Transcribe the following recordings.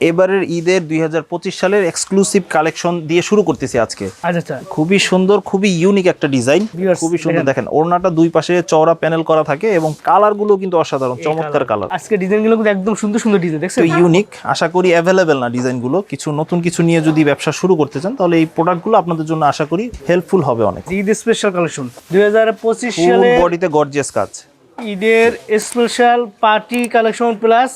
এবারের ঈদের দুই হাজার পঁচিশ সালের এক্সক্লুসিভ কালেকশন দিয়ে শুরু করতেছি আজকে। আচ্ছা আচ্ছা। খুবই সুন্দর খুবই ইউনিক একটা ডিজাইন খুবই সুন্দর দেখেন। ওড়নাটা দুই পাশে চওড়া প্যানেল করা থাকে এবং কালারগুলো কিন্তু অসাধারণ চমৎকার কালার আজকে ডিজাইনগুলো কিন্তু একদম সুন্দর সুন্দর ডিজাইন দেখছেন? ইউনিক আশা করি অ্যাভেলেবেল না ডিজাইনগুলো। কিছু নতুন কিছু নিয়ে যদি ব্যবসা শুরু করতে চান তাহলে এই প্রোডাক্টগুলো আপনাদের জন্য আশা করি হেল্পফুল হবে অনেক। ঈদ স্পেশাল কালেকশন দুই হাজার পঁচিশ ফুল সালে বডিতে গর্জিয়াস কাজ। ঈদের special party collection plus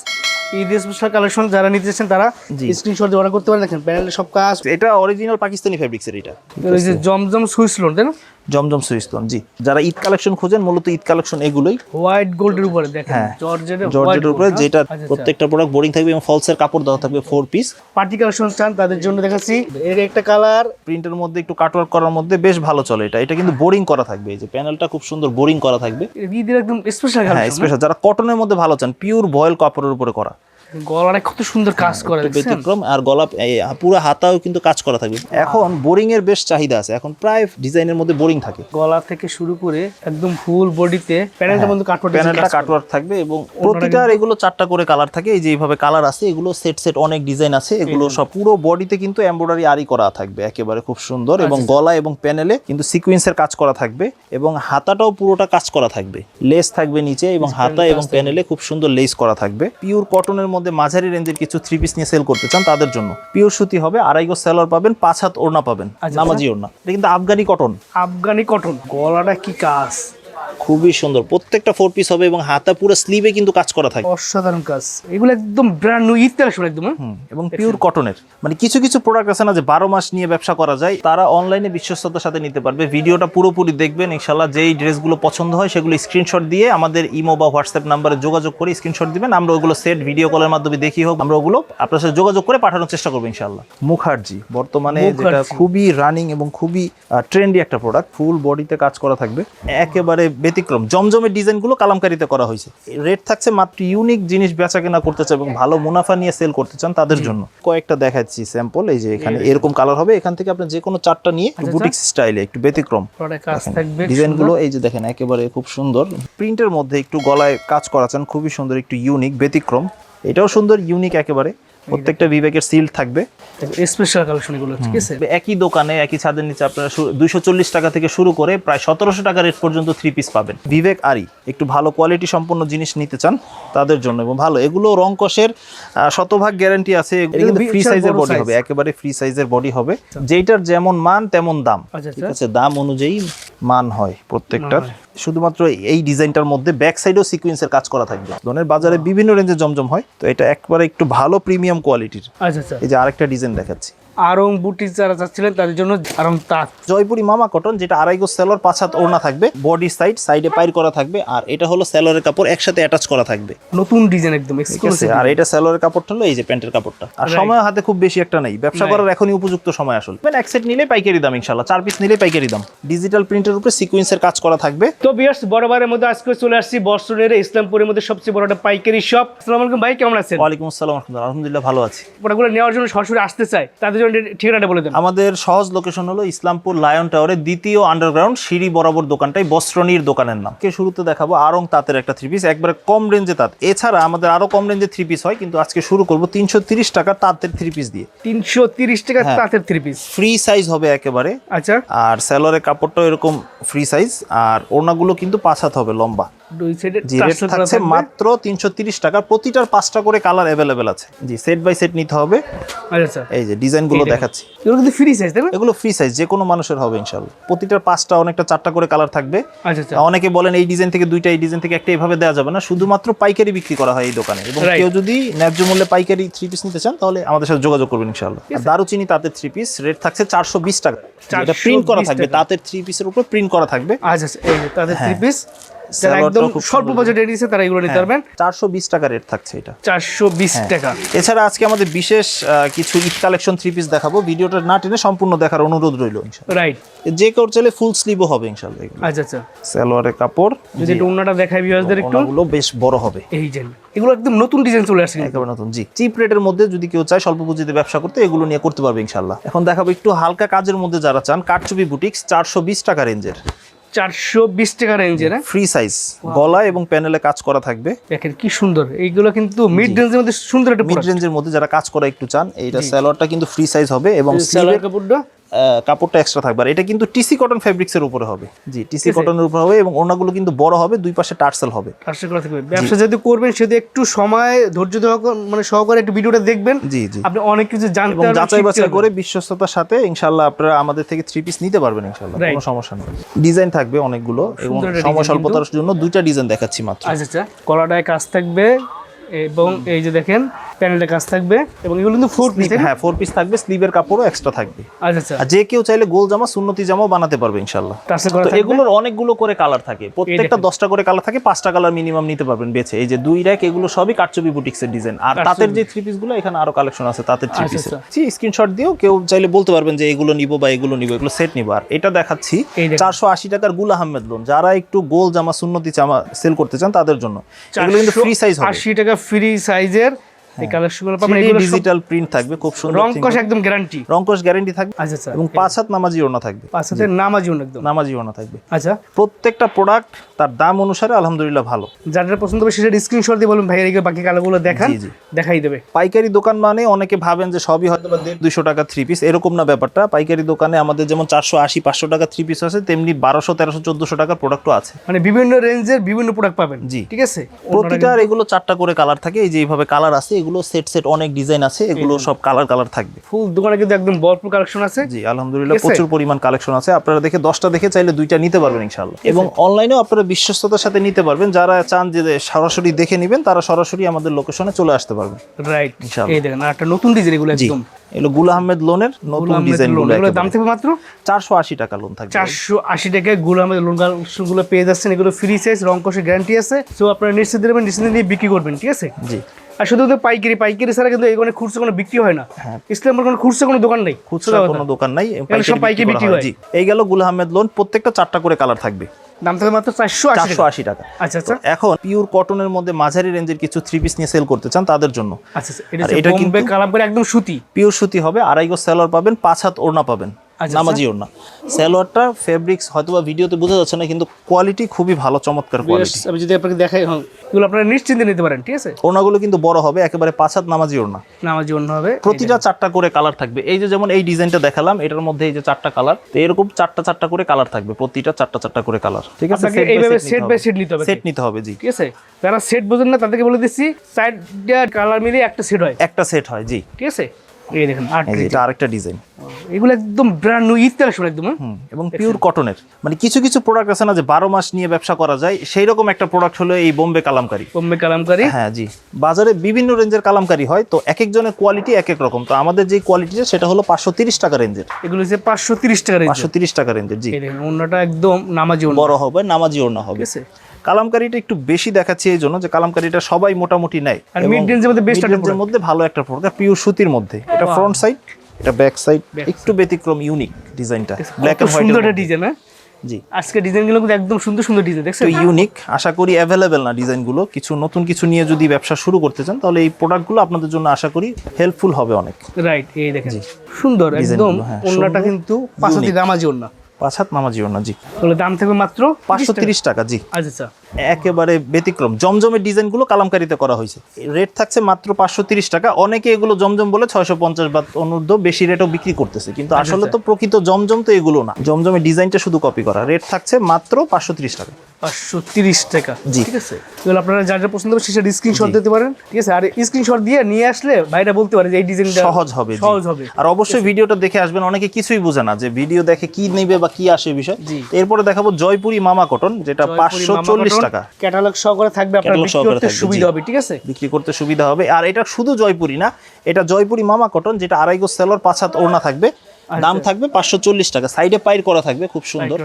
Eid special collection যারা তারা জি। স্ক্রিনশট দিয়ে অর্ডার করতে পারেন। দেখেন প্যানেলের সব কাজ। এটা অরিজিনাল পাকিস্তানি ফেব্রিক্সের এটা। ওই যে জমজম সুইস লোন তাই না? জমজম সুইস্তন জি। যারা ঈদ কালেকশন খোঁজেন মূলত ঈদ কালেকশন এগুলোই। হোয়াইট গোল্ডের উপরে দেখেন হ্যাঁ। জর্জেটের জর্জেটের উপরে যেটা প্রত্যেকটা প্রোডাক্ট বোরিং থাকবে এবং ফলসের কাপড় দেওয়া থাকবে ফোর পিস পার্টি কালেকশন চান তাদের জন্য দেখাচ্ছি। এর একটা কালার প্রিন্টের মধ্যে একটু কাটওয়ার্ক করার মধ্যে বেশ ভালো চলে এটা। এটা কিন্তু বোরিং করা থাকবে এই যে প্যানেলটা খুব সুন্দর বোরিং করা থাকবে। ঈদের একদম স্পেশাল হ্যাঁ স্পেশাল যারা কটনের মধ্যে ভালো চান পিওর বয়েল কাপড়ের উপরে করা। গলাটা কত সুন্দর কাজ করে ব্যতিক্রম আর গলা পুরো হাতাও কিন্তু কাজ করা থাকবে। এখন বোরিং এর বেশ চাহিদা আছে। এখন প্রায় ডিজাইনের মধ্যে বোরিং থাকে। গলা থেকে শুরু করে একদম ফুল বডিতে প্যানেলটার মধ্যে কাটপট প্যানেলটা কাটওয়ার্ক থাকবে এবং প্রতিটার এগুলো চারটা করে কালার থাকে। এই যে এইভাবে কালার আছে এগুলো সেট সেট অনেক ডিজাইন আছে। এগুলো সব পুরো বডিতে কিন্তু এমব্রয়ডারি আরি করা থাকবে। একেবারে খুব সুন্দর এবং গলা এবং প্যানেলে কিন্তু সিকোয়েন্সের কাজ করা থাকবে এবং হাতাটাও পুরোটা কাজ করা থাকবে। লেস থাকবে নিচে এবং হাতা এবং প্যানেলে খুব সুন্দর লেস করা থাকবে। পিওর কটনের মধ্যে মাঝারি রেঞ্জের কিছু থ্রি পিস নিয়ে সেল করতে চান তাদের জন্য। পিওর সুতি হবে আড়াই গো সেলর পাবেন পাঁচ হাত ওড়না পাবেন আচ্ছা। নামাজি ওড়না। এটা কিন্তু আফগানি কটন আফগানি কটন গলাটা কি কাজ? খুবই সুন্দর। প্রত্যেকটা ফোর পিস হবে এবং হাতা পুরো স্লিভে কিন্তু কাজ করা থাকবে অসাধারণ কাজ। এগুলো একদম ব্র্যান্ড নিউ ঈদ কালেকশন একদম হ্যাঁ? এবং পিওর কটনের মানে কিছু কিছু প্রোডাক্ট আছে না যে বারো মাস নিয়ে ব্যবসা করা যায় তারা অনলাইনে বিশ্বস্ততার সাথে নিতে পারবে। ভিডিওটা পুরোপুরি দেখবেন ইনশাল্লাহ যেই ড্রেসগুলো পছন্দ হয় সেগুলো স্ক্রিনশট দিয়ে আমাদের ইমো বা হোয়াটসঅ্যাপ নাম্বারে যোগাযোগ করে স্ক্রিনশট দিবেন। আমরা ওগুলো সেট ভিডিও কলের মাধ্যমে দেখি হোক আমরা ওগুলো আপনার সাথে যোগাযোগ করে পাঠানোর চেষ্টা করব ইনশাল্লাহ মুখার্জি বর্তমানে যেটা খুবই রানিং এবং খুবই ট্রেন্ডি একটা প্রোডাক্ট ফুল বডিতে কাজ করা থাকবে। একেবারে ব্যতিক্রম। জমজমের ডিজাইনগুলো কালামকারিতে করা হয়েছে। রেট থাকছে মাত্র ইউনিক জিনিস বেচা কেনা করতে চান এবং ভালো মুনাফা নিয়ে সেল করতে চান তাদের জন্য। কয়েকটা দেখাচ্ছি স্যাম্পল এই যে এখানে এরকম কালার হবে। এখান থেকে আপনি যে কোনো চারটা নিয়ে বুটিক স্টাইলে একটু ব্যতিক্রম। প্রোডাক্ট কাজ ডিজাইনগুলো এই যে দেখেন একেবারে খুব সুন্দর। প্রিন্টের মধ্যে একটু গলায় কাজ করা চান খুবই সুন্দর একটু ইউনিক ব্যতিক্রম। এটাও সুন্দর ইউনিক একেবারে। প্রত্যেকটা বিবেকের সিল থাকবে। স্পেশাল কালেকশন এগুলো ঠিক আছে? একই দোকানে একই ছাদের নিচে আপনারা দুইশো চল্লিশ টাকা থেকে শুরু করে প্রায় সতেরোশো টাকা রেট পর্যন্ত থ্রি পিস পাবেন। বিবেক আরি একটু ভালো কোয়ালিটি সম্পন্ন জিনিস নিতে চান তাদের জন্য এবং ভালো। এগুলো রং কষের শতভাগ গ্যারান্টি আছে। এগুলো ফ্রি সাইজের বডি হবে একেবারে ফ্রি সাইজের বডি হবে। যেটার যেমন মান তেমন দাম। আচ্ছা, ঠিক আচ্ছা। আছে? দাম অনুযায়ী মান হয় প্রত্যেকটার। শুধুমাত্র এই ডিজাইনটার মধ্যে ব্যাক সাইডেও সিকোয়েন্সের কাজ করা থাকবে। ধরনের বাজারে বিভিন্ন রেঞ্জে জমজম হয় তো এটা একবারে একটু ভালো প্রিমিয়াম কোয়ালিটির আচ্ছা আচ্ছা। এই যে আরেকটা ডিজাইন দেখাচ্ছি। আরং বুটি যারা চাচ্ছিলেন তাদের জন্য আরং তাঁত। জয়পুরি মামা কটন যেটা আড়াই গো সেলর পাঁচ হাত ওড়না থাকবে বডি সাইড সাইডে পাইর করা থাকবে আর এটা হলো সেলরের কাপড় একসাথে অ্যাটাচ করা থাকবে। নতুন ডিজাইন একদম এক্সক্লুসিভ আর এটা সেলরের কাপড়টা হলো এই যে প্যান্টের কাপড়টা। আর সময় হাতে খুব বেশি একটা নেই ব্যবসা করার এখনই উপযুক্ত সময় আসলে। মানে এক সেট নিলে পাইকারি দাম ইনশাল্লাহ চার পিস নিলে পাইকারি দাম। ডিজিটাল প্রিন্টের উপরে সিকোয়েন্সের কাজ করা থাকবে। তো বিয়ার্স বড়বারের মধ্যে আজকে চলে আসছি বর্ষণের ইসলামপুরের মধ্যে সবচেয়ে বড় একটা পাইকারি শপ আসসালামু আলাইকুম ভাই কেমন আছেন? ওয়ালাইকুম আসসালাম আলহামদুলিল্লাহ ভালো আছি। প্রোডাক্টগুলো নেওয়ার জন্য সরাসরি আসতে চাই। তাদের ঠিকানাটা বলে দেন। আমাদের সহজ লোকেশন হলো ইসলামপুর লায়ন টাওয়ারের দ্বিতীয় আন্ডারগ্রাউন্ড সিঁড়ি বরাবর দোকানটাই বস্ত্রনীর দোকানের নাম। কে শুরুতে দেখাবো আরং তাঁতের একটা থ্রি পিস একবারে কম রেঞ্জে তাঁত। এছাড়া আমাদের আরও কম রেঞ্জে থ্রি পিস হয় কিন্তু আজকে শুরু করব তিনশো তিরিশ টাকা তাঁতের থ্রি পিস দিয়ে। তিনশো তিরিশ টাকা হ্যাঁ। তাঁতের থ্রি পিস ফ্রি সাইজ হবে একেবারে। আচ্ছা। আর স্যালোয়ারের কাপড়টাও এরকম ফ্রি সাইজ আর ওড়নাগুলো কিন্তু পাঁচ হাত হবে লম্বা। দুই রেট থাকছে মাত্র তিনশো তিরিশ টাকা। প্রতিটার পাঁচটা করে কালার অ্যাভেলেবেল আছে। জি সেট বাই সেট নিতে হবে। আচ্ছা আচ্ছা। এই যে ডিজাইনগুলো দেখাচ্ছি। এগুলো কিন্তু ফ্রি সাইজ তাই এগুলো ফ্রি সাইজ যে কোনো মানুষের হবে ইনশাল্লাহ প্রতিটার পাঁচটা অনেকটা চারটা করে কালার থাকবে। আচ্ছা আচ্ছা। অনেকে বলেন এই ডিজাইন থেকে দুইটা এই ডিজাইন থেকে একটা এভাবে দেওয়া যাবে না। শুধুমাত্র পাইকারি বিক্রি করা হয় এই দোকানে। এবং কেউ যদি ন্যায্য মূল্যে পাইকারি থ্রি পিস নিতে চান তাহলে আমাদের সাথে যোগাযোগ করবেন ইনশাল্লাহ আর দারুচিনি তাঁতের থ্রি পিস রেট থাকছে চারশো বিশ টাকা। এটা প্রিন্ট করা থাকবে। তাঁতের থ্রি পিসের উপর প্রিন্ট করা থাকবে। আচ্ছা আচ্ছা। এই তাদের থ্রি পিস যারা একদম স্বল্প বাজেটে নিচ্ছে তারা এগুলো নিতে পারবেন। চারশো বিশ টাকা রেট থাকছে এটা। চারশো বিশ হ্যাঁ। টাকা। এছাড়া আজকে আমাদের বিশেষ কিছু ঈদ কালেকশন থ্রি পিস দেখাবো। ভিডিওটা না টেনে সম্পূর্ণ দেখার অনুরোধ রইল ইনশাল্লাহ রাইট যে কেউ চাইলে ফুল স্লিভও হবে ইনশাল্লাহ আচ্ছা আচ্ছা। সালোয়ারের কাপড় যদি দেখাই ভিউয়ারদের একটু। বেশ বড় হবে। এই যে এগুলো একদম নতুন ডিজাইন চলে আসছে কিন্তু। একেবারে নতুন জি। চিপ রেটের মধ্যে যদি কেউ চায় স্বল্প পুঁজিতে ব্যবসা করতে এগুলো নিয়ে করতে পারবে ইনশাল্লাহ এখন দেখাবো একটু হালকা কাজের মধ্যে যারা চান কাটচুপি বুটিক্স চারশো বিশ টাকা রেঞ্জের চারশো বিশ টাকা রেঞ্জে না ফ্রি সাইজ গলা এবং প্যানেলে কাজ করা থাকবে। দেখেন কি সুন্দর। এইগুলো কিন্তু মিড রেঞ্জের মধ্যে সুন্দর একটা মিড রেঞ্জের মধ্যে যারা কাজ করা একটু চান এইটা সালোয়ারটা কিন্তু ফ্রি সাইজ হবে এবং সালোয়ার কাপড়টা? কাপড়টা এক্সট্রা থাকবে। আর এটা কিন্তু টিসি কটন ফেব্রিক্স এর উপরে হবে। জি টিসি কটনের উপরে হবে এবং ওনাগুলো কিন্তু বড় হবে দুই পাশে টার্সেল হবে। আশা করা থাকবে। ব্যবসা যদি করবেন সেটা একটু সময় ধৈর্য ধরে মানে সহকারে একটু ভিডিওটা দেখবেন। জি জি। আপনি অনেক কিছু জানতে এবং যাচাই বাছাই করে বিশ্বস্ততার সাথে ইনশাল্লাহ আপনারা আমাদের থেকে থ্রি পিস নিতে পারবেন ইনশাল্লাহ কোনো সমস্যা নেই। ডিজাইন থাকবে অনেকগুলো এবং সময় স্বল্পতার জন্য দুইটা ডিজাইন দেখাচ্ছি মাত্র। আচ্ছা আচ্ছা। কলাটায় কাজ থাকবে এবং এই যে দেখেন প্যানেলটা কাজ থাকবে এবং এগুলো কিন্তু ফোর পিস হ্যাঁ ফোর পিস থাকবে স্লিভের কাপড়ও এক্সট্রা থাকবে। আচ্ছা আচ্ছা। যে কেউ চাইলে গোল জামা সুন্নতি জামাও বানাতে পারবে ইনশাল্লাহ তো এগুলোর অনেকগুলো করে কালার থাকে। প্রত্যেকটা দশটা করে কালার থাকে পাঁচটা কালার মিনিমাম নিতে পারবেন বেছে। এই যে দুই র্যাক এগুলো সবই কাটচুপি বুটিক্সের ডিজাইন আর তাঁতের যে থ্রি পিসগুলো এখানে আরও কালেকশন আছে তাঁতের থ্রি পিস। স্ক্রিনশট দিয়েও কেউ চাইলে বলতে পারবেন যে এগুলো নিবো বা এগুলো নিবো এগুলো সেট নিবো। আর এটা দেখাচ্ছি। চারশো আশি টাকার গুল আহমেদ লোন যারা একটু গোল জামা সুন্নতি জামা সেল করতে চান তাদের জন্য। এগুলো কিন্তু ফ্রি সাইজ হবে। আশি টাকা ফ্রি সাইজের এই কালেকশনগুলো পাবেন এগুলো ডিজিটাল প্রিন্ট থাকবে খুব সুন্দর রং কষ একদম গ্যারান্টি রংকশ গ্যারেন্টি থাকবে আচ্ছা আচ্ছা এবং পাঁচ হাত নামাজি ওড়না থাকবে। পাঁচ হাতের নামাজি একদম। নামাজি ওড়না থাকবে। আচ্ছা। প্রত্যেকটা প্রোডাক্ট তার দাম অনুসারে আলহামদুলিল্লাহ ভালো। যেটা পছন্দ হবে সেটা স্ক্রিনশট দিয়ে বলুন ভাই এদিকে বাকি কালারগুলো দেখান। দেখাই দেবে। পাইকারি দোকান মানে অনেকে ভাবেন যে সবই হয়তো দুইশো টাকা থ্রি পিস এরকম না ব্যাপারটা। পাইকারি দোকানে আমাদের যেমন চারশো আশি পাঁচশো টাকা থ্রি পিস আছে তেমনি বারোশো তেরোশো চোদ্দশো টাকার প্রোডাক্টও আছে। মানে বিভিন্ন রেঞ্জের বিভিন্ন প্রোডাক্ট পাবেন। জি। ঠিক আছে? প্রতিটার এগুলো চারটা করে কালার থাকে এই যে এইভাবে কালার আছে এগুলো সেট সেট অনেক ডিজাইন আছে এগুলো সব কালার কালার থাকবে। ফুল দোকানে কিন্তু একদম ভরপুর কালেকশন আছে। জি আলহামদুলিল্লাহ প্রচুর পরিমাণ কালেকশন আছে। আপনারা দেখে দশটা দেখে চাইলে দুইটা নিতে পারবেন ইনশাল্লাহ এবং অনলাইনেও আপনারা বিশ্বস্ততার সাথে নিতে পারবেন। যারা চান যে সরাসরি দেখে নেবেন তারা সরাসরি আমাদের লোকেশনে চলে আসতে পারবেন। রাইট ইনশাআল্লাহ। এই দেখেন আর একটা নতুন ডিজাইন এগুলো একদম। এগুলো গুল আহমেদ লোনের নতুন ডিজাইনগুলো দাম থাকবে মাত্র চারশো আশি টাকা লোন থাকবে। চারশো আশি টাকায়গুলো আমাদের লোনগুলো পেয়ে যাচ্ছেন এগুলো ফ্রি সাইজ রং কষে গ্যারান্টি আছে। তো আপনারা নিশ্চিত দেবেন নিশ্চিত নিয়ে বিক্রি করবেন ঠিক আছে? জি। আর শুধু তো পাইকারি পাইকারি ছাড়া কিন্তু এখানে খুচরো কোনো বিক্রি হয় না। ইসলামের কোনো খুচরো কোনো দোকান নেই। খুচরা কোনো দোকান নাই সব পাইকারি বিক্রি হয়। জি। এই গেল গুল আহমেদ লোন প্রত্যেকটা চারটা করে কালার থাকবে। দাম থাকবে মাত্র চারশো চারশো আশি টাকা। আচ্ছা আচ্ছা। এখন পিওর কটনের মধ্যে মাঝারি রেঞ্জের কিছু থ্রি পিস নিয়ে সেল করতে চান তাদের জন্য। আচ্ছা আচ্ছা এটা কিন্তু- একদম সুতি। পিওর সুতি হবে আড়াই গজ সেলর পাবেন পাঁচ হাত ওড়না পাবেন। নামাজি ওড়না সেলোয়ারটা ফেব্রিক্স হয়তোবা ভিডিওতে বোঝা যাচ্ছে না কিন্তু কোয়ালিটি খুবই ভালো চমৎকার কোয়ালিটি আমি যদি আপনাকে দেখাই হ্যাঁ এগুলো আপনারা নিশ্চিন্তে নিতে পারেন ঠিক আছে? ওড়নাগুলো কিন্তু বড় হবে একেবারে পাঁচ হাত নামাজি ওড়না। নামাজ জন্য হবে প্রতিটা চারটা করে কালার থাকবে। এই যে যেমন এই ডিজাইনটা দেখালাম এটার মধ্যে এই যে চারটা কালার তো এরকম চারটা চারটা করে কালার থাকবে প্রতিটা চারটা চারটা করে কালার ঠিক আছে? আপনাকে এইভাবে সেট বাই সেট নিতে হবে। সেট নিতে হবে জি। ঠিক আছে? যারা সেট বোঝেন না তাদেরকে বলে দিচ্ছি সাইডটা কালার মিলিয়ে একটা সেট হয়। একটা সেট হয় জি। ঠিক আছে? এই দেখেন এটা আরেকটা ডিজাইন এগুলো একদম ব্র্যান্ড নিউ ঈদ কালেকশন একদম হ্যাঁ? এবং পিওর কটনের মানে কিছু কিছু প্রোডাক্ট আছে না যে বারো মাস নিয়ে ব্যবসা করা যায় সেই রকম একটা প্রোডাক্ট হলো এই বোম্বে কালামকারি। বোম্বে কালামকারি। হ্যাঁ জি। বাজারে বিভিন্ন রেঞ্জের কালামকারি হয় তো এক একজনের কোয়ালিটি এক এক রকম। তো আমাদের যে কোয়ালিটিটা সেটা হলো পাঁচশো তিরিশ টাকা রেঞ্জের এগুলো হচ্ছে পাঁচশো তিরিশ টাকা রেঞ্জ পাঁচশো তিরিশ টাকা রেঞ্জের জি। অন্যটা একদম নামাজি বড় হবে নামাজি ওড়না হবে। কালামকারিটা একটু বেশি দেখাচ্ছি এই জন্য যে কালামকারিটা সবাই মোটামুটি নেয়। আর range এর মধ্যে একটা রেঞ্জের মধ্যে ভালো একটা প্রোডাক্ট পিওর সুতির মধ্যে। এটা ফ্রন্ট সাইড এটা ব্যাক সাইড একটু ব্যতিক্রম ইউনিক ডিজাইনটা ব্ল্যাক এন্ড সুন্দর একটা হোয়াইট ডিজাইন হ্যাঁ? জি। আজকে ডিজাইনগুলো কিন্তু একদম সুন্দর সুন্দর ডিজাইন ইউনিক আশা করি অ্যাভেলেবেল না ডিজাইনগুলো কিছু নতুন কিছু নিয়ে যদি ব্যবসা শুরু করতে চান তাহলে এই প্রোডাক্টগুলো আপনাদের জন্য আশা করি হেল্পফুল হবে অনেক। রাইট এই দেখেন। সুন্দর একদম হ্যাঁ, সুন্দর, কিন্তু পাঁচাতি নামাজি অন্য পাঁচ হাত নামাজি ওড়না জি। তাহলে দাম থাকবে মাত্র পাঁচশো তিরিশ টাকা জি। আচ্ছা আচ্ছা। একেবারে ব্যতিক্রম। জমজমের ডিজাইনগুলো কালামকারিতে করা হয়েছে। রেট থাকছে মাত্র পাঁচশো তিরিশ টাকা। অনেকে এগুলো জমজম বলে ছয়শো পঞ্চাশ বা অনূর্ধ্ব বেশি রেটও বিক্রি করতেছে। কিন্তু আসলে তো প্রকৃত জমজম তো এগুলো না। জমজমের ডিজাইনটা শুধু কপি করা। রেট থাকছে মাত্র পাঁচশো তিরিশ টাকা। পাঁচশো তিরিশ টাকা। জি। ঠিক আছে? এগুলো আপনারা যা যা পছন্দ হবে সেটা স্ক্রিনশট দিতে পারেন। ঠিক আছে? আর স্ক্রিনশট দিয়ে নিয়ে আসলে ভাইরা বলতে পারে যে এই ডিজাইনটা সহজ হবে সহজ হবে। আর অবশ্যই ভিডিওটা দেখে আসবেন। অনেকে কিছুই বোঝে না যে ভিডিও দেখে কি নেবে বা কি আসে বিষয়? এরপরে দেখাবো জয়পুরি মামা কটন যেটা পাঁচশো চল্লিশ টাকা। ক্যাটালগ সহকারে থাকবে করতে সুবিধা হবে ঠিক আছে? বিক্রি করতে সুবিধা হবে। আর এটা শুধু জয়পুরি না এটা জয়পুরি মামা কটন যেটা আড়াইগো সেলর পাঁচ হাত ওড়না থাকবে। দাম থাকবে পাঁচশো চল্লিশ টাকা। সাইডে পাইর করা থাকবে খুব সুন্দর।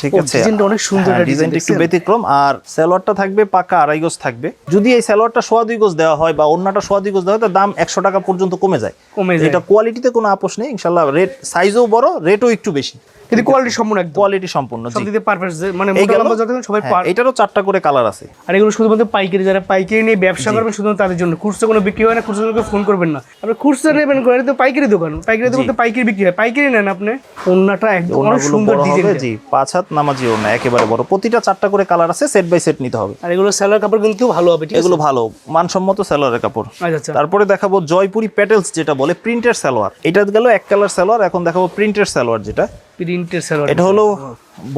ঠিক আছে। ডিজাইনটা অনেক সুন্দর হ্যাঁ, ডিজাইনটা ডিজাইন একটু ব্যতিক্রম। আর সালোয়ারটা থাকবে পাকা আড়াই গজ থাকবে। যদি এই সালোয়ারটা সোয়া দুই গজ দেওয়া হয় বা অন্যটা সোয়া দুই গজ দেওয়া হয় তার দাম একশো টাকা পর্যন্ত কমে যায়। কমে যায়। এটা কোয়ালিটিতে কোনো আপোষ নেই। ইনশাল্লাহ রেট সাইজও বড় রেটও একটু বেশি। কিন্তু কোয়ালিটি সম্পূর্ণ একদম। কোয়ালিটি সম্পূর্ণ সব জি দিতে পারফেক্ট মানে এই মোটা গেল। সবাই হ্যাঁ, পার এটারও চারটা করে কালার আছে। আর এগুলো শুধুমাত্র পাইকারি যারা পাইকারি নিয়ে ব্যবসা করবেন শুধুমাত্র তাদের জন্য। খুচরা কোনো বিক্রি হয় না খুচরা ফোন করবেন না। আপনি খুচরা নেবেন করে তো পাইকারি দোকান। পাইকারি দোকান তো পাইকারি বিক্রি হয়। পাইকারি নেন আপনি। অন্যটা একদম অনেক সুন্দর ডিজাইন জি। পাঁচ হাত নামাজি ওড়না একেবারে বড়। প্রতিটা চারটা করে কালার আছে সেট বাই সেট নিতে হবে। আর এগুলো সেলার কাপড় কিন্তু ভালো হবে এগুলো ভালো মানসম্মত সালোয়ারের কাপড়। আচ্ছা আচ্ছা। তারপরে দেখাবো জয়পুরি প্যাটেলস যেটা বলে প্রিন্টের সালোয়ার এটা গেল এক কালার সালোয়ার এখন দেখাবো প্রিন্টের সালোয়ার যেটা। প্রিন্টের স্যালোয়ার এটা হলো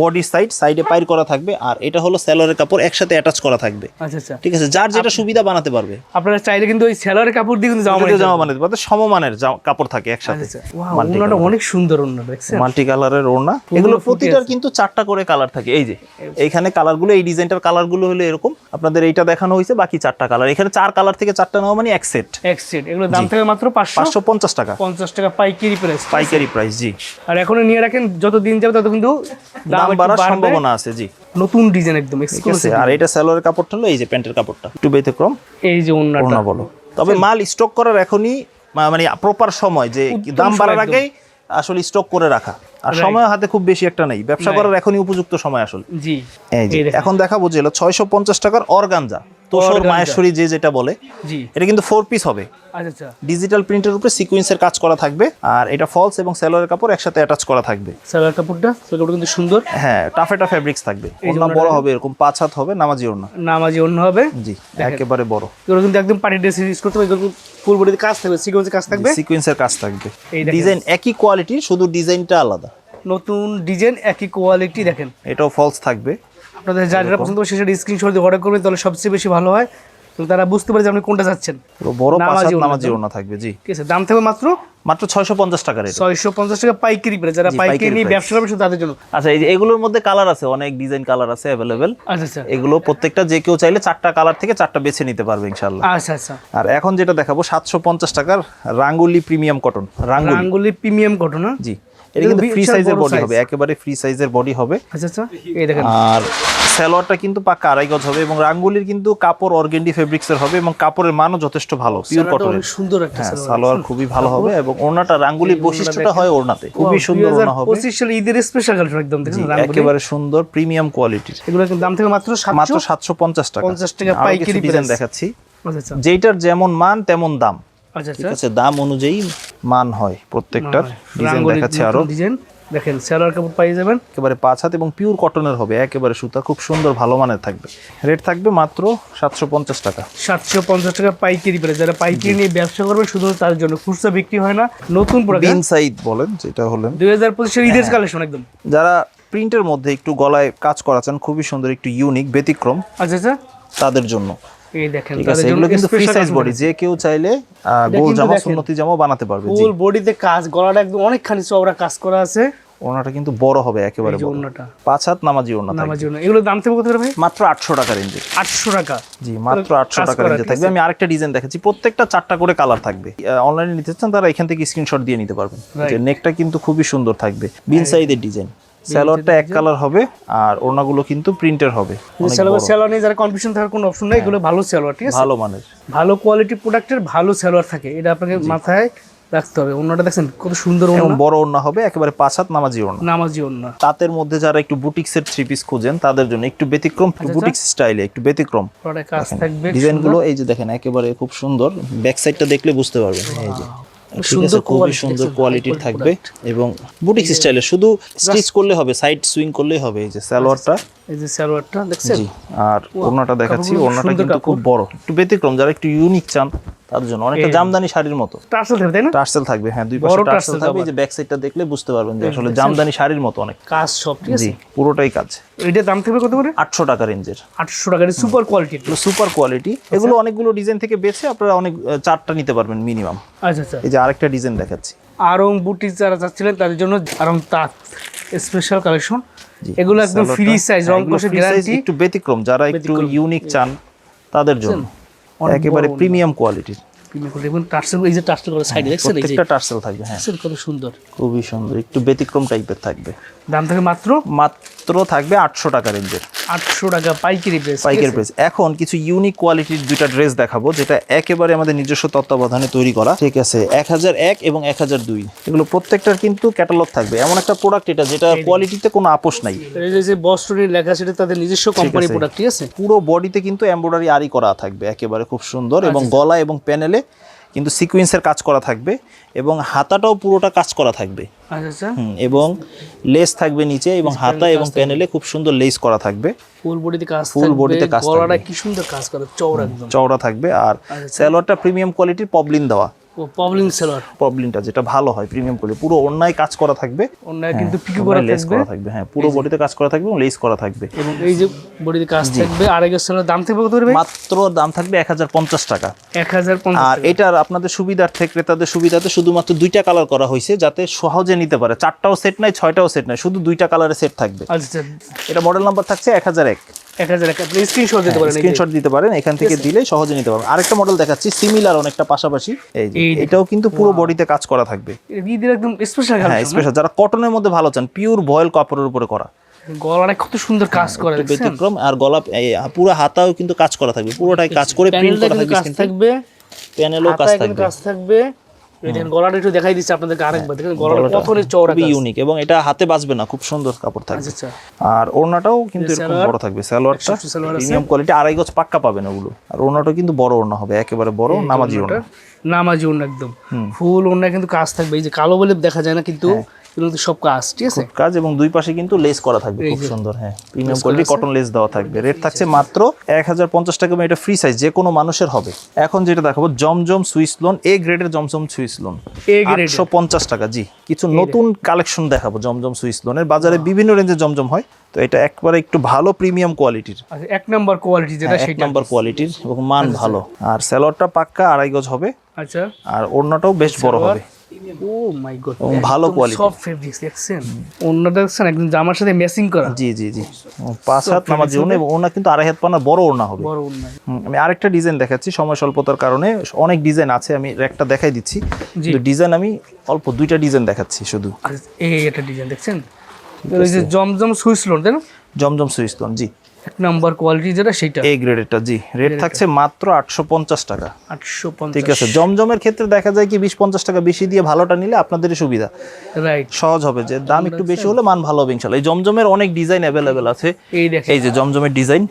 বডি সাইড সাইডে পাইর করা থাকবে আর এটা হলো সালোয়ারের কাপড় একসাথে অ্যাটাচ করা থাকবে। আচ্ছা আচ্ছা। ঠিক আছে যার যেটা সুবিধা বানাতে পারবে। আপনারা চাইলে কিন্তু ওই স্যালোয়ারের কাপড় দিয়ে কিন্তু জামা জামা বানাতে পারবে সমমানের কাপড় থাকে একসাথে। আচ্ছা ওয়াও ওনাটা অনেক সুন্দর ওনা দেখছেন? মাল্টি কালারের ওড়না। এগুলো প্রতিটার কিন্তু চারটা করে কালার থাকে এই যে। এইখানে কালারগুলো এই ডিজাইনটার কালারগুলো হলো এরকম। আপনাদের এইটা দেখানো হয়েছে বাকি চারটা কালার। এখানে চার কালার থেকে চারটা নেওয়া মানে এক সেট। এক সেট। এগুলো দাম থাকবে মাত্র পাঁচশো? পাঁচশো পঞ্চাশ টাকা। পঞ্চাশ টাকা পাইকারি প্রাইস পাইকারি প্রাইস জি। আর এখনও নিয়ে রাখেন যত দিন যাবে তত কিন্তু দাম বাড়ার সম্ভাবনা আছে জি। নতুন ডিজাইন একদম এক্সক্লুসিভ আর এটা সালোয়ারের কাপড়টা হলো এই যে প্যান্টের কাপড়টা একটু ব্যতিক্রম। এই যে বলো। তবে মাল স্টক করার এখনই মানে প্রপার সময় যে দাম বাড়ার আগেই আসলে স্টক করে রাখা। আর সময় হাতে খুব বেশি একটা নেই। ব্যবসা করার এখনই উপযুক্ত সময় আসলে। জি। এই যে এখন দেখাবো যে হলো ছয়শো পঞ্চাশ টাকার অর্গানজা। তোষর। মায়েশ্বরী যে যেটা বলে এটা কিন্তু ফোর পিস হবে। আচ্ছা আচ্ছা। ডিজিটাল প্রিন্টের উপরে সিকোয়েন্সের কাজ করা থাকবে আর এটা ফলস এবং সেলোয়ারের কাপড় একসাথে অ্যাটাচ করা থাকবে। সালোয়ার কাপড়টা? সালোয়ার কিন্তু সুন্দর। হ্যাঁ টাফেটা ফেব্রিক্স থাকবে। ওড়না বড় হবে এরকম পাঁচ হাত হবে নামাজি ওড়না। নামাজি অন্য হবে। জি একেবারে বড়। এগুলো কিন্তু একদম পার্টি ড্রেস ইউজ করতে হবে ফুল বডিতে কাজ থাকবে সিকোয়েন্সে কাজ থাকবে। সিকোয়েন্সের কাজ থাকবে। ডিজাইন একই কোয়ালিটি শুধু ডিজাইনটা আলাদা। নতুন ডিজাইন একই কোয়ালিটি দেখেন। এটাও ফলস থাকবে। আপনাদের যা যেটা পছন্দ হবে সেটা স্ক্রিনশট দিয়ে অর্ডার করবেন তাহলে সবচেয়ে বেশি ভালো হয়। তো তারা বুঝতে পারে যে আপনি কোনটা চাচ্ছেন। বড় পাঁচ নামাজি ওড়না দাম। থাকবে জি। ঠিক আছে দাম থাকবে মাত্র? মাত্র ছয়শো পঞ্চাশ টাকার এটা ছয়শো পঞ্চাশ টাকা পাইকারি প্রাইস যারা পাইকারি নিয়ে ব্যবসা করবে তাদের জন্য। আচ্ছা এই যে এগুলোর মধ্যে কালার আছে অনেক ডিজাইন কালার আছে অ্যাভেলেবেল আচ্ছা আচ্ছা। এগুলো প্রত্যেকটা যে কেউ চাইলে চারটা কালার থেকে চারটা বেছে নিতে পারবে ইনশাল্লাহ আচ্ছা আচ্ছা। আর এখন যেটা দেখাবো সাতশো পঞ্চাশ টাকার রাঙ্গুলি প্রিমিয়াম কটন রাঙ্গুলি। রাঙ্গুলি প্রিমিয়াম ঘটনা জি। এটা কিন্তু ফ্রি সাইজের বডি হবে একেবারে ফ্রি সাইজের বডি হবে। আচ্ছা আচ্ছা এই দেখেন। আর সালোয়ারটা কিন্তু পাক্কা আড়াই গজ হবে এবং রাঙ্গুলির কিন্তু কাপড় অর্গেন্ডি ফেব্রিক্সের হবে এবং কাপড়ের মানও যথেষ্ট ভালো পিওর কটনের সুন্দর একটা হ্যাঁ সালোয়ার খুবই ভালো হবে এবং ওড়নাটা রাঙ্গুলির বৈশিষ্ট্যটা হয় ওড়নাতে খুবই সুন্দর ওড়না হবে। পঁচিশ সালে ঈদের স্পেশাল কালেকশন একদম দেখেন রাঙ্গুলি। একেবারে সুন্দর প্রিমিয়াম কোয়ালিটির এগুলো কিন্তু দাম থেকে মাত্র মাত্র সাতশো সাতশো পঞ্চাশ টাকা 50 টাকা পাইকারি ডিজাইন দেখাচ্ছি। আচ্ছা যেটার যেমন মান তেমন দাম। আচ্ছা ঠিক আচ্ছা। আছে দাম অনুযায়ী মান হয় প্রত্যেকটার। ডিজাইন দেখাচ্ছি আরও। ডিজাইন দেখেন সালোয়ার কাপড় পাই যাবেন। একেবারে পাঁচ হাত এবং পিওর কটনের হবে একেবারে সুতা খুব সুন্দর ভালো মানের থাকবে। রেট থাকবে মাত্র সাতশো পঞ্চাশ টাকা। সাতশো পঞ্চাশ টাকা পাইকারি প্রাইস। যারা পাইকারি নিয়ে ব্যবসা করবে শুধু তার জন্য খুচরা বিক্রি হয় না নতুন বিন সাইড বলেন যেটা হলেন। দুই হাজার পঁচিশের ঈদের হ্যাঁ। কালেকশন একদম। যারা প্রিন্টের মধ্যে একটু গলায় কাজ করা চান খুবই সুন্দর একটু ইউনিক ব্যতিক্রম। আচ্ছা আচ্ছা। তাদের জন্য। এই দেখেন ঠিক আছে এগুলো কিন্তু ফ্রি সাইজ বডি যে কেউ চাইলে গোল জামা সুন্নতি জামাও বানাতে পারবে। জি। বডিতে কাজ গলাটা একদম অনেকখানি চওড়া কাজ করা আছে। ওনাটা কিন্তু বড় হবে একেবারে এই যে বড়। ওড়নাটা। পাঁচ হাত নামাজি ওড়না থাকবে। নামার এগুলো দাম থেকে কত ভাই? মাত্র আটশো টাকা রেঞ্জে আটশো টাকা। জি মাত্র আটশো কাজ টাকা রেঞ্জে থাকবে। আমি আরেকটা ডিজাইন দেখাচ্ছি। প্রত্যেকটা চারটা করে কালার থাকবে। অনলাইনে নিতে চান তারা এখান থেকে স্ক্রিনশট দিয়ে নিতে পারবেন। নেকটা কিন্তু খুবই সুন্দর থাকবে। বিন সাইডের ডিজাইন স্যালোয়ারটা এক কালার হবে আর ওড়নাগুলো কিন্তু প্রিন্টের হবে। সালোয়ার বড়। নিয়ে যারা কনফিউশন থাকার কোনো অপশন নাই এগুলো ভালো সালোয়ার ঠিক আছে? ভালো মানের। ভালো কোয়ালিটি প্রোডাক্টের ভালো সালোয়ার থাকে এটা আপনাকে মাথায় রাখতে হবে। অন্যটা দেখছেন কত সুন্দর ওড়না। বড় ওড়না হবে একেবারে পাঁচ হাত নামাজি ওড়না। নামাজি ওড়না। তাঁতের মধ্যে যারা একটু বুটিক্সের থ্রি পিস খুঁজেন তাদের জন্য একটু ব্যতিক্রম আচ্ছা, বুটিক্স স্টাইলে একটু ব্যতিক্রম। ডিজাইনগুলো এই যে দেখেন একেবারে খুব সুন্দর। ব্যাক সাইডটা দেখলে বুঝতে পারবেন। এই যে। সুন্দর খুবই সুন্দর? কোয়ালিটির থাকবে। এবং বুটিক স্টাইলে শুধু স্টিচ করলে হবে সাইড সুইং করলেই হবে এই যে সালোয়ারটা। এই যে সালোয়ারটা দেখছেন? আর ওড়নাটা দেখাচ্ছি ওড়নাটা কিন্তু খুব বড়। একটু ব্যতিক্রম যারা একটু ইউনিক চান তার জন্য। অনেকটা জামদানি শাড়ির মতো। টার্সেল থাকবে তাই না? টার্সেল থাকবে হ্যাঁ দুই পাশে টার্সেল থাকবে যে ব্যাক সাইডটা দেখলে বুঝতে পারবেন যে আসলে জামদানি শাড়ির মতো অনেক। কাজ সব ঠিক আছে? পুরোটাই কাজ। এটার দাম থাকবে কত করে? আটশো টাকা রেঞ্জের। আটশো টাকার সুপার কোয়ালিটি সুপার কোয়ালিটি এগুলো অনেকগুলো ডিজাইন থেকে বেছে আপনারা অনেক চারটা নিতে পারবেন মিনিমাম আচ্ছা আচ্ছা। এই যে আরেকটা ডিজাইন দেখাচ্ছি। আরং বুটিক যারা যাচ্ছিলেন তাদের জন্য আরং তাঁত স্পেশাল কালেকশন এগুলো একদম ফ্রি সাইজ হ্যাঁ, রং free size, গ্যারান্টি একটু ব্যতিক্রম যারা একটু ইউনিক চান তাদের জন্য। একেবারে প্রিমিয়াম কোয়ালিটির এই যে টার্সেল সাইডে দেখছেন? এই যে থাকবে হ্যাঁ। কত সুন্দর। খুবই সুন্দর একটু ব্যতিক্রম টাইপের থাকবে। দাম থাকে মাত্র? মাত্র থাকবে আটশো টাকা রেঞ্জের। আটশো টাকা পাইকারি প্রাইস পাইকের প্রাইস এখন কিছু ইউনিক কোয়ালিটির দুইটা ড্রেস দেখাবো যেটা একেবারে আমাদের নিজস্ব তত্ত্বাবধানে তৈরি করা। ঠিক আছে এক হাজার এক এবং এক হাজার দুই। এগুলো প্রত্যেকটার কিন্তু ক্যাটালগ থাকবে। এমন একটা প্রোডাক্ট এটা যেটা কোয়ালিটিতে কোনো আপোষ নাই। যে- যে বস্টনের লেখা সেটা তাদের নিজস্ব কোম্পানি প্রোডাক্ট ঠিক আছে? পুরো বডিতে কিন্তু এমব্রয়ডারি আরি করা থাকবে একেবারে খুব সুন্দর এবং গলা এবং প্যানেলে কিন্তু সিকুয়েন্সের কাজ করা থাকবে এবং হাতাটাও পুরোটা কাজ করা থাকবে। আচ্ছা আচ্ছা। এবং লেস থাকবে নিচে এবং হাতা এবং প্যানেলে খুব সুন্দর লেস করা থাকবে। ফুল বডিতে কাজ ফুল বডিতে কাজ গলাটা থাকবে। কি সুন্দর কাজ করে চওড়া চওড়া থাকবে। আর। স্যালোয়ারটা প্রিমিয়াম কোয়ালিটির পবলিন দেওয়া। পবলিন পবলিনটা যেটা ভালো হয় প্রিমিয়াম পুরো অন্যায় কাজ করা থাকবে। অন্যায় কিন্তু হ্যাঁ, করা লেস করা থাকবে হ্যাঁ পুরো বডিতে কাজ করা থাকবে এবং লেস করা থাকবে। এবং এই যে বডিতে কাজ থাকবে দাম থাকবে কত করবে মাত্র দাম থাকবে 1050 টাকা। আর এটার আপনাদের সুবিধার্থে ক্রেতাদের সুবিধাতে শুধুমাত্র দুইটা কালার করা হয়েছে যাতে সহজে নিতে পারে। চারটাও সেট নাই ছয়টাও সেট নাই শুধু দুইটা কালারের সেট থাকবে। আচ্ছা। এটা মডেল নাম্বার থাকছে 1001 আপনি স্ক্রিনশট দিতে পারেন স্ক্রিনশট দিতে পারেন এখান থেকে দিলে সহজে নিতে পারবেন। আরেকটা মডেল দেখাচ্ছি সিমিলার অনেকটা পাশাপাশি। এই যে, এই দেখুন। এটাও কিন্তু পুরো বডিতে কাজ করা থাকবে। ঈদের একদম স্পেশাল হ্যাঁ স্পেশাল যারা কটনের মধ্যে ভালো চান পিওর ভয়েল কাপড়ের উপরে করা। গলাটা কত সুন্দর কাজ করে ব্যতিক্রম আর গলা পুরো হাতাও কিন্তু কাজ করা থাকবে। পুরোটাই কাজ করে প্রিন্ট করা থাকবে কাজ থাকবে। প্যানেলও কাজ থাকবে। কাজ থাকবে। দেখেন গলাটা একটু দেখাই দিচ্ছি আপনাদেরকে আরেকবার। দেখেন গলাটা কত চওড়া খুবই। ইউনিক এবং এটা হাতে বাজবে না খুব সুন্দর কাপড় থাকবে। আচ্ছা আচ্ছা। আর ওড়নাটাও কিন্তু এরকম বড় থাকবে সালোয়ারটা সালোয়ার প্রিমিয়াম কোয়ালিটি আড়াই গজ পাক্কা পাবেন ওগুলো। আর ওড়নাটাও কিন্তু বড় ওড়না হবে একেবারে বড় নামাজি ওড়না। নামাজি ওড়না একদম। ফুল ওড়না কিন্তু কাজ থাকবে এই যে কালো বলে দেখা যায় না কিন্তু হ্যাঁ। এগুলো সব কাজ ঠিক আছে? কাজ এবং দুই পাশে কিন্তু লেস করা থাকবে খুব সুন্দর হ্যাঁ। প্রিমিয়াম কোয়ালিটি কটন লেস দেওয়া থাকবে। রেট থাকছে মাত্র এক হাজার পঞ্চাশ টাকা এটা ফ্রি সাইজ যে কোনো মানুষের হবে। এখন যেটা দেখাবো জমজম সুইস লোন এ গ্রেডের জমজম সুইস লোন পঞ্চাশ টাকা জি। কিছু নতুন কালেকশন দেখাবো জমজম সুইস লোনের বাজারে বিভিন্ন রেঞ্জের জমজম হয় তো এটা একবারে একটু ভালো প্রিমিয়াম কোয়ালিটির আচ্ছা এক নাম্বার কোয়ালিটি যেটা এক সেটা। নম্বর কোয়ালিটির এবং মান ভালো। আর স্যালোয়ারটা পাক্কা আড়াই গজ হবে। আচ্ছা। আর ওড়নাটাও বেশ বড় হবে। ও মাই গড ভালো quality। সব ফেব্রিক্স দেখছেন? ওড়নাটা দেখছেন একদম জামার সাথে ম্যাচিং করা। জি জি জি। পাঁচ হাত নামার জন্য কিন্তু আড়াই হাত পানা বড় হবে। বড় আমি আরেকটা ডিজাইন দেখাচ্ছি সময় স্বল্পতার কারণে। অনেক ডিজাইন আছে আমি একটা দেখাই দিচ্ছি। জি। ডিজাইন আমি অল্প দুইটা ডিজাইন দেখাচ্ছি শুধু। এই একটা ডিজাইন দেখছেন? ওই যে জমজম সুইচ লোন তাই না? জমজম জি। এক নাম্বার কোয়ালিটি যেটা সেটা। এই গ্রেডেরটা জি। রেট থাকছে মাত্র আটশো পঞ্চাশ টাকা। আটশো ঠিক আছে জমজমের ক্ষেত্রে দেখা যায় কি বিশ পঞ্চাশ টাকা বেশি দিয়ে ভালোটা নিলে আপনাদেরই সুবিধা। রাইট সহজ হবে যে দাম একটু বেশি হলে মান ভালো হবে ইনশাআল্লাহ এই জমজমের অনেক ডিজাইন অ্যাভেলেবেল আছে। এই দেখেন। এই যে জমজমের ডিজাইন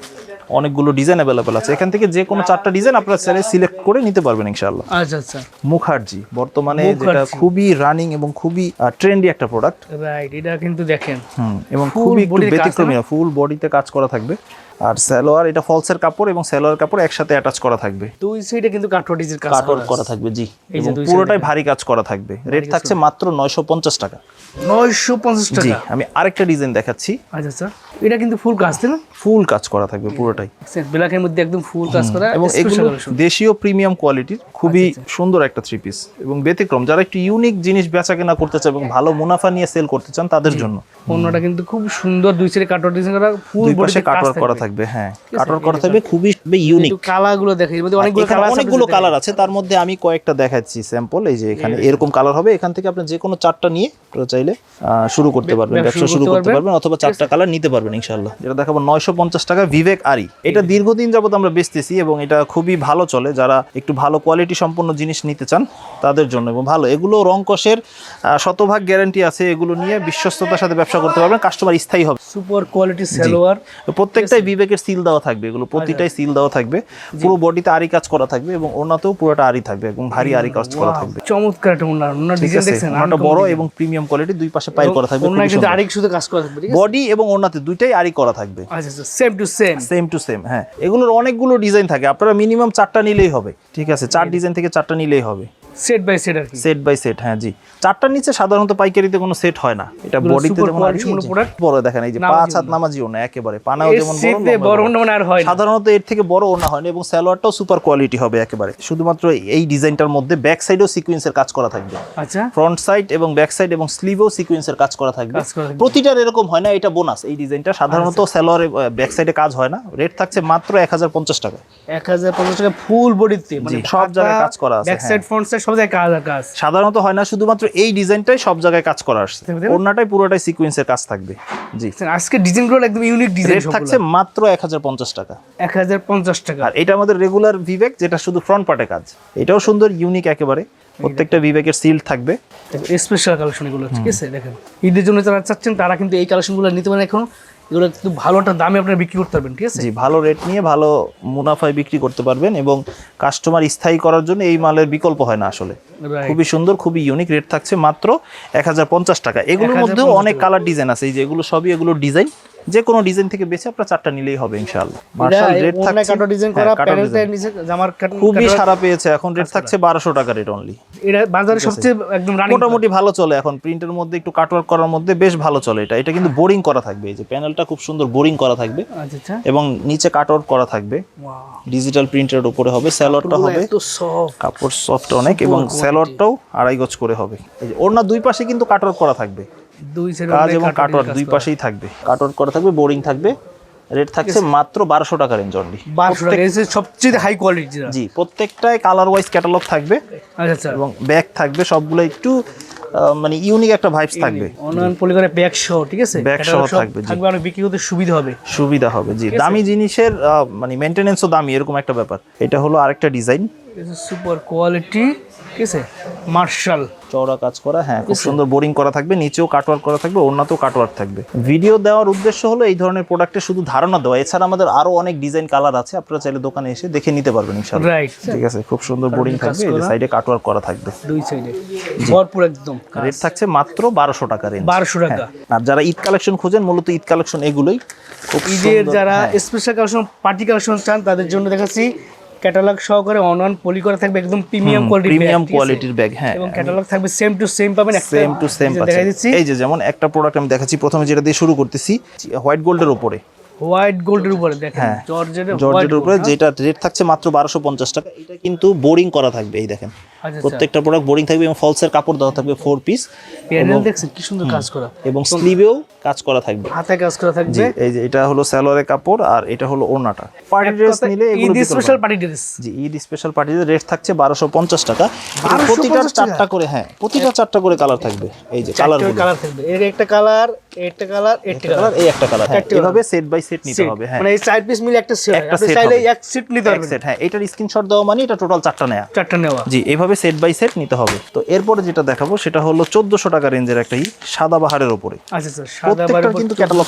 অনেকগুলো ডিজাইন অ্যাভেলেবেল আছে। এখান থেকে যে কোনো চারটা ডিজাইন আপনারা সিলেক্ট করে নিতে পারবেন ইনশাআল্লাহ। আচ্ছা আচ্ছা। মুখার্জি বর্তমানে যেটা খুবই রানিং এবং খুবই ট্রেন্ডি একটা প্রোডাক্ট রাইট এটা কিন্তু দেখেন। হুম এবং খুবই একটু ব্যতিক্রমী ফুল বডিতে কাজ করা থাকবে। আর সালোয়ার এটা ফলসের কাপড় এবং সালোয়ার কাপড় একসাথে অ্যাটাচ করা থাকবে। দুই সাইডে কিন্তু কাটওয়ার্ডিজের কাজ কাটওয়ার্ক করা থাকবে জি। এই যে এবং পুরোটাই ভারী কাজ করা থাকবে। রেট থাকছে মাত্র নয়শো পঞ্চাশ টাকা। নয়শো পঞ্চাশ জি আমি আরেকটা ডিজাইন দেখাচ্ছি। আচ্ছা আচ্ছা। এটা কিন্তু ফুল কাজ তাই না? ফুল কাজ করা থাকবে পুরোটাই। ব্ল্যাকের মধ্যে একদম ফুল কাজ করা এবং এগুলো দেশীয় প্রিমিয়াম কোয়ালিটির খুবই আচ্ছা, সুন্দর একটা থ্রি পিস এবং ব্যতিক্রম যারা একটু ইউনিক জিনিস বেচা কেনা করতে চায় এবং ভালো মুনাফা নিয়ে সেল করতে চান তাদের জন্য। অন্যটা কিন্তু খুব সুন্দর দুই সাইডে কাটওয়ার্ড ডিজাইন করা ফুল দুই বডি পাশে কাটওয়ার্ক করা থাকবে হ্যাঁ। কাটওয়ার্ক করা থাকবে খুবই ইউনিক কিন্তু কালারগুলো দেখে এর মধ্যে অনেকগুলো কালার অনেকগুলো কালার আছে তার মধ্যে আমি কয়েকটা দেখাচ্ছি স্যাম্পল এই যে এখানে এরকম কালার হবে এখান থেকে আপনি যে কোনো চারটা নিয়ে চাইলে শুরু করতে পারবেন ব্যবসা শুরু করতে পারবেন। অথবা চারটা কালার নিতে পারবেন ইনশাল্লাহ যেটা দেখাবো নয়শো পঞ্চাশ টাকা বিবেক আরি এটা দীর্ঘদিন যাবত আমরা বেচতেছি এবং এটা খুবই ভালো চলে যারা একটু ভালো কোয়ালিটি সম্পন্ন জিনিস নিতে চান তাদের জন্য এবং ভালো। এগুলো রং কষের শতভাগ গ্যারান্টি আছে এগুলো নিয়ে বিশ্বস্ততার সাথে ব্যবসা করতে পারবেন কাস্টমার স্থায়ী হবে। Super quality salwar. প্রত্যেকটাই বিবেকের সিল দেওয়া থাকবে এগুলো প্রতিটাই সিল দেওয়া থাকবে। পুরো বডিতে আরি কাজ করা থাকবে এবং ওনাতেও পুরোটা আরি থাকবে এবং ভারী আরি কাজ করা থাকবে। চমৎকার একটা ওনার ওনার ডিজাইন দেখছেন? ওনাটা বড় এবং প্রিমিয়াম কোয়ালিটি দুই পাশে পাই করা থাকবে ওনার কিন্তু আরেক শুধু কাজ করা থাকবে বডি এবং ওনাতে দুইটাই আরি করা থাকবে। আচ্ছা same to same same to same হ্যাঁ। এগুলোর অনেকগুলো ডিজাইন থাকে আপনারা মিনিমাম চারটা নিলেই হবে ঠিক আছে? চার ডিজাইন থেকে চারটা নিলেই হবে। সেট বাই সেট আর কি। সেট বাই সেট হ্যাঁ জি। চারটার নিচে সাধারণত পাইকারিতে কোনো সেট হয় না। এটা বডিতে যেমন। বড় দেখেন এই যে পাঁচ হাত নামাজিও না একেবারে। পানাও যেমন বড় শীতে বড় বড়। ওন্না মানে আর হয় সাধারণত এর থেকে বড় ওনা হয় না এবং সালোয়ারটাও সুপার কোয়ালিটি হবে একেবারে। শুধুমাত্র এই ডিজাইনটার মধ্যে ব্যাক সাইডেও সিকোয়েন্সের কাজ করা থাকবে। আচ্ছা। ফ্রন্ট সাইড এবং ব্যাক সাইড এবং স্লিভেও সিকোয়েন্সের কাজ করা থাকবে। কাজ করা থাকবে। প্রতিটার এরকম হয় না এটা বোনাস এই ডিজাইনটা সাধারণত সালোয়ারে ব্যাক সাইডে কাজ হয় না। রেট থাকছে মাত্র এক হাজার পঞ্চাশ টাকা এক হাজার পঞ্চাশ টাকা ফুল বডিতে মানে সব জায়গায় কাজ করা আছে, ব্যাক সাইড ফ্রন্ট সাইড সব জায়গায় কাজ আর কাজ। সাধারণত হয় না শুধুমাত্র এই ডিজাইনটাই সব জায়গায় কাজ করা আসছে? ওড়নাটাই পুরোটাই সিকোয়েন্সের কাজ থাকবে। জি। আজকে ডিজাইনগুলো একদম ইউনিক ডিজাইন থাকছে মাত্র এক হাজার পঞ্চাশ টাকা। এক হাজার পঞ্চাশ টাকা। আর এটা আমাদের রেগুলার বিবেক যেটা শুধু ফ্রন্ট পার্টে কাজ। এটাও সুন্দর ইউনিক একেবারে। প্রত্যেকটা বিবেকের সিল থাকবে। স্পেশাল কালেকশন এগুলো ঠিক আছে? দেখেন। ঈদের জন্য যারা চাচ্ছেন তারা কিন্তু এই কালেকশনগুলো নিতে পারেন। এখন এগুলো কিন্তু ভালো একটা দামে আপনারা বিক্রি করতে পারবেন ঠিক আছে? জি ভালো রেট নিয়ে ভালো মুনাফায় বিক্রি করতে পারবেন এবং কাস্টমার স্থায়ী করার জন্য এই মালের বিকল্প হয় না আসলে। খুবই সুন্দর খুবই ইউনিক রেট থাকছে মাত্র এক হাজার পঞ্চাশ টাকা। এগুলোর 1050 মধ্যেও অনেক কালার ডিজাইন আছে। এই যে এগুলো সবই এগুলোর ডিজাইন যে কোনো ডিজাইন থেকে বেছে আপনার চারটা নিলেই হবে ইনশাআল্লাহ। মার্শাল রেট থাকছে কাটো ডিজাইন হ্যাঁ, করা প্যানেল design। নিচে জামার কাট খুবই সারা পেয়েছে এখন রেট থাকছে বারোশো টাকা রেট অনলি এটা বাজারে সবচেয়ে একদম রানিং মোটামুটি ভালো চলে এখন প্রিন্টের মধ্যে একটু কাটওয়ার্ক করার মধ্যে বেশ ভালো চলে এটা। এটা কিন্তু বোরিং করা থাকবে এই যে প্যানেলটা খুব সুন্দর বোরিং করা থাকবে। আচ্ছা আচ্ছা। এবং নিচে কাটওয়ার্ক করা থাকবে। ওয়াও ডিজিটাল প্রিন্টের উপরে হবে স্যালোয়ারটা হবে। কাপড় সফট অনেক এবং স্যালোয়ারটাও আড়াই গজ করে হবে। এই যে ওড়না দুই পাশে কিন্তু কাটওয়ার্ক করা থাকবে। দুই কাজ এবং কাটওয়ার্ক দুই পাশেই থাকবে। কাটওয়ার্ক করা থাকবে বোরিং থাকবে। রেট থাকছে মাত্র বারোশো টাকা রেঞ্জ অনলি বারোশো টাকা সবচেয়ে হাই কোয়ালিটি জি প্রত্যেকটাই কালার ওয়াইজ ক্যাটালগ থাকবে। আচ্ছা আচ্ছা। এবং ব্যাগ থাকবে সবগুলো একটু মানে ইউনিক একটা ভাইবস থাকবে। অনলাইন পলিগরে ব্যাগ সহ ঠিক আছে? Bag সহ থাকবে, থাকবে অনেক বিক্রি করতে সুবিধা হবে। সুবিধা হবে জি। দামি জিনিসের মানে মেনটেনেন্সও দামি এরকম একটা ব্যাপার। এটা হলো আরেকটা ডিজাইন সুপার কোয়ালিটি ঠিক আছে মার্শাল চওড়া কাজ করা হ্যাঁ খুব সুন্দর বোরিং করা থাকবে নিচেও করা থাকবে থাকবে। ভিডিও দেওয়ার উদ্দেশ্য হলো এই ধরনের প্রোডাক্টে শুধু ধারণা দেওয়া। এছাড়া আমাদের আরও অনেক ডিজাইন কালার আছে আপনারা চাইলে দোকানে এসে দেখে নিতে পারবেন ইনশাআল্লাহ। রাইট ঠিক আছে খুব সুন্দর বোরিং থাকবে এই যে সাইডে কাটওয়ার্ক করা থাকবে। দুই সাইডে ভরপুর একদম রেট থাকছে মাত্র বারোশো টাকা রেঞ্জ বারোশো টাকা। আর যারা ঈদ কালেকশন খোঁজেন মূলত ঈদ কালেকশন এগুলোই ঈদের যারা হ্যাঁ, স্পেশাল কালেকশন পার্টি কালেকশন চান তাদের জন্য দেখাচ্ছি ক্যাটালগ সহকারে অন পলি করা থাকবে একদম প্রিমিয়াম কোয়ালিটি প্রিমিয়াম কোয়ালিটির ব্যাগ হ্যাঁ। এবং ক্যাটালগ থাকবে সেম টু সেম পাবেন একটা সেম টু সেম পাচ্ছেন। এই যে যেমন একটা প্রোডাক্ট আমি দেখাচ্ছি প্রথমে যেটা দিয়ে শুরু করতেছি হোয়াইট গোল্ডের উপরে। হোয়াইট গোল্ডের উপরে দেখেন হ্যাঁ। জর্জেটের জর্জেটের উপরে যেটা রেট থাকছে মাত্র বারোশো পঞ্চাশ টাকা এটা কিন্তু বোরিং করা থাকবে এই দেখেন। প্রত্যেকটা প্রোডাক্ট বোরিং থাকবে এবং ফলসের কাপড় দেওয়া থাকবে ফোর পিস প্যানেল দেখছেন কি সুন্দর কাজ করা। এবং স্লিভেও কাজ করা থাকবে। হাতে কাজ করা থাকবে। এই যে এটা হলো স্যালোয়ারের কাপড় আর এটা হলো ওড়নাটা। পার্টি ড্রেস নিলে এগুলো স্পেশাল পার্টি ড্রেস জি ঈদ স্পেশাল পার্টিতে রেট থাকছে বারোশো পঞ্চাশ টাকা। এটা 1250 প্রতিটার টাকা? চারটা করে হ্যাঁ প্রতিটা চারটা করে কালার থাকবে। এই যে কালার কালার থাকবে। এর একটা কালার একটা কালার একটা কালার এই একটা কালার হ্যাঁ এভাবে সেট বাই সেট নিতে হবে হ্যাঁ। মানে এই চার পিস মিলে একটা সেট আপনি চাইলে এক সেট নিতে পারবেন। সেট হ্যাঁ এটার স্ক্রিনশট দেওয়া মানে এটা টোটাল চারটা নেয়া। চারটা নেওয়া। জি এভাবে সেট বাই সেট নিতে হবে। তো এরপরে যেটা দেখাবো সেটা হলো চোদ্দশো টাকা রেঞ্জের একটা সাদা বাহারের ওপরে। আচ্ছা স্যার সাদা প্রত্যেকটার বারের কিন্তু ক্যাটালগ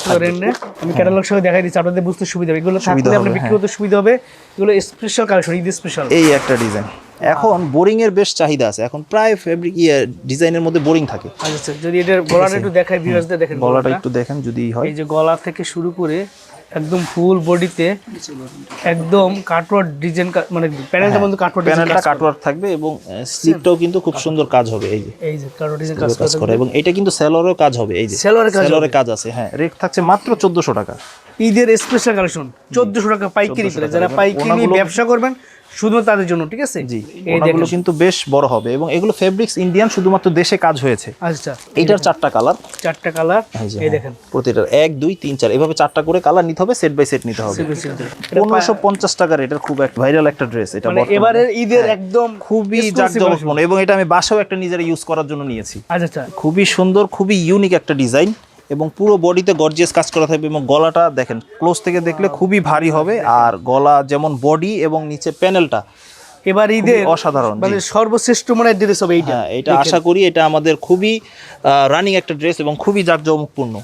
আমি ক্যাটালগ সহ দেখাই দিচ্ছি আপনাদের বুঝতে সুবিধা হবে। এগুলো থাকলে আপনি বিক্রি হ্যাঁ। করতে সুবিধা হবে। এগুলো স্পেশাল কালেকশন ঈদ স্পেশাল এই একটা ডিজাইন এখন বোরিং এর বেশ চাহিদা আছে। এখন প্রায় ফেব্রিক ইয়ে ডিজাইনের মধ্যে বোরিং থাকে। আচ্ছা স্যার যদি এটার গলাটা একটু দেখাই ভিউয়ার্সদের দেখেন গলাটা গলাটা। একটু দেখেন যদি হয়। এই যে গলা থেকে শুরু করে একদম ফুল বডিতে একদম কাটওয়ার ডিজাইন মানে প্যানেলটা বন্ধু কাটওয়ার প্যানেলটা কাটওয়ার্ক থাকবে এবং স্লিপটাও কিন্তু খুব সুন্দর কাজ হবে এই যে। এই যে কাটওয়ার ডিজাইন কাজ করে এবং এটা কিন্তু সেলরেও কাজ হবে এই যে। সেলোয়ারের কাজ সেলরের কাজ আছে হ্যাঁ। রেট থাকছে মাত্র 1400 টাকা। ঈদের স্পেশাল কালেকশন 1400 টাকা পাইকারি করে। যারা পাইকারি ব্যবসা করবেন শুধুমাত্র তাদের জন্য ঠিক আছে? জি এই ওনাগুলো কিন্তু বেশ বড় হবে এবং এগুলো ফেব্রিক্স ইন্ডিয়ান শুধুমাত্র দেশে কাজ হয়েছে। আচ্ছা এইটার চারটা কালার চারটা কালার এই হ্যাঁ, দেখেন। প্রতিটার এক দুই তিন চার এভাবে চারটা করে কালার নিতে হবে সেট বাই সেট নিতে হবে। পনেরোশো পঞ্চাশ টাকার এটার খুব একটা ভাইরাল একটা ড্রেস এটা মানে। এবারের ঈদের একদম খুবই জাঁকজমকপূর্ণ এবং এটা আমি বাসাও একটা নিজের ইউজ করার জন্য নিয়েছি। আচ্ছা আচ্ছা। খুবই সুন্দর খুবই ইউনিক একটা ডিজাইন এবং পুরো বডিতে গর্জিয়াস কাজ করা থাকবে এবং গলাটা দেখেন ক্লোজ থেকে দেখলে খুবই ভারী হবে আর গলা যেমন বডি এবং নিচে প্যানেলটা এবার ঈদে অসাধারণ। মানে সর্বশ্রেষ্ঠ মনে ড্রেস হবে এইটা। হ্যাঁ এটা আশা করি এটা আমাদের খুবই রানিং একটা ড্রেস এবং খুবই জাঁকজমকপূর্ণ।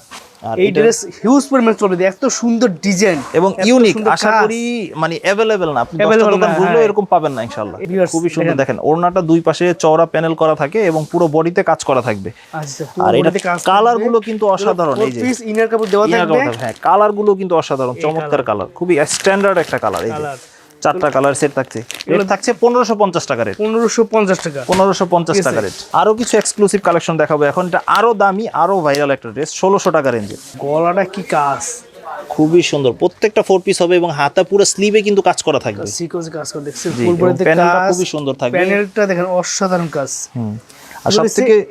এই ড্রেস হিউজ পরিমাণ চলবে এত সুন্দর ডিজাইন এবং ইউনিক আশা করি মানে অ্যাভেলেবেল না। আপনি দশটা দোকান ঘুরলেও হ্যাঁ। এরকম পাবেন না ইনশাআল্লাহ। খুবই সুন্দর। দেখেন। দেখেন ওড়নাটা দুই পাশে চওড়া প্যানেল করা থাকে এবং পুরো বডিতে কাজ করা থাকবে। আচ্ছা আর এটা কালারগুলো কিন্তু অসাধারণ এই যে। পিস ইনার কাপড় দেওয়া থাকবে। হ্যাঁ কালারগুলো কিন্তু অসাধারণ চমৎকার কালার খুবই স্ট্যান্ডার্ড একটা কালার এই যে। চারটা কালার সেট থাকছে। রেট থাকছে পনেরোশো পঞ্চাশ টাকা রেট পনেরোশো পঞ্চাশ টাকা। পনেরোশো পঞ্চাশ টাকা রেট আরও কিছু এক্সক্লুসিভ কালেকশন দেখাবো এখন। এটা আরও দামি আরও ভাইরাল একটা ড্রেস ষোলোশো টাকা রেঞ্জের গলাটা কি কাজ? খুবই সুন্দর। প্রত্যেকটা ফোর পিস হবে এবং হাতা পুরো স্লিভে কিন্তু কাজ করা থাকবে। সিকোয়েন্স কাজ করে দেখছেন ফুল বডিতে কাজ। খুবই সুন্দর থাকবে। প্যানেলটা দেখেন অসাধারণ কাজ। হুম। আর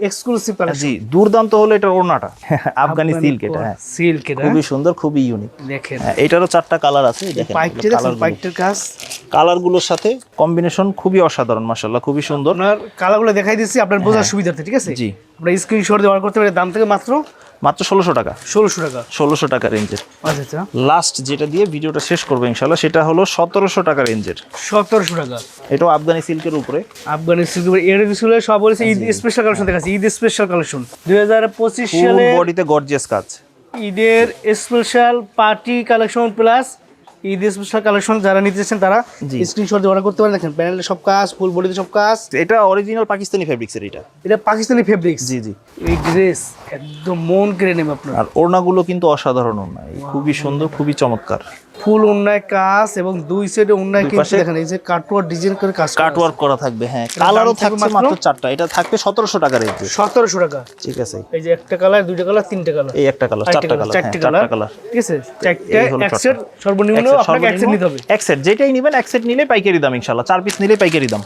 এক্সক্লুসিভ জি দুর্দান্ত হলো এটা ওড়নাটা। আফগানি সিল্ক এটা হ্যাঁ। সিল্ক এটা। খুবই সুন্দর খুবই ইউনিক দেখেন। হ্যাঁ এটারও চারটা কালার আছে দেখেন পাইপটা দেখছেন? কাজ কালারগুলোর সাথে কম্বিনেশন খুবই অসাধারণ মাশাআল্লাহ খুবই সুন্দর। আপনার কালারগুলো দেখাই দিচ্ছি আপনার বোঝার সুবিধার্থে ঠিক আছে? হ্যাঁ। জি। আমরা স্ক্রিনশট দিয়ে অর্ডার করতে পারি দাম থেকে মাত্র মাত্র ষোলোশো টাকা। ষোলোশো টাকা। ষোলোশো টাকা রেঞ্জের। আচ্ছা আচ্ছা। লাস্ট যেটা দিয়ে ভিডিওটা শেষ করব ইনশাল্লাহ সেটা হলো সতেরোশো টাকা রেঞ্জের। সতেরোশো টাকা। এটাও আফগানি সিল্কের উপরে। আফগানি সিল্কের এর কিছু সব বলেছে ঈদ স্পেশাল কালেকশন দেখাচ্ছি ঈদ স্পেশাল কালেকশন দুই হাজার পঁচিশ সালে বডিতে গর্জিয়াস কাজ। ঈদের special party collection plus Eid special collection যারা নিতে চাচ্ছেন তারা জি। স্ক্রিনশট দিয়ে অর্ডার করতে পারেন। দেখেন প্যানেলে সব কাজ ফুল বডিতে সব কাজ। এটা অরিজিনাল পাকিস্তানি এটা। এটা পাকিস্তানি ফেব্রিক্স জি জি। এই ড্রেস একদম মন কেড়ে নেবে আপনার। আর ওড়নাগুলো কিন্তু অসাধারণ ওড়না। খুবই সুন্দর খুবই চমৎকার। ফুল উন্নয় কাজ এবং দুই সাইডে উন্নয় কিন্তু দেখেন এই যে কাটওয়ার ডিজাইন করে কাজ কাটওয়ার করা থাকবে হ্যাঁ। কালারও থাকবে মাত্র? চারটা। এটা থাকবে সতেরোশো টাকা রেট 1700 টাকা। ঠিক আছে। এই যে একটা কালার দুইটা কালার তিনটা কালার এই একটা কালার চারটা কালার হ্যাঁ চারটে কালার ঠিক আছে? চারটা এক। সেট সর্বনিম্ন আপনাকে এক সেট নিতে হবে। এক সেট যেটাই নেবেন এক সেট নিলে পাইকারি দাম ইনশাআল্লাহ। চার পিস নিলে পাইকারি দাম।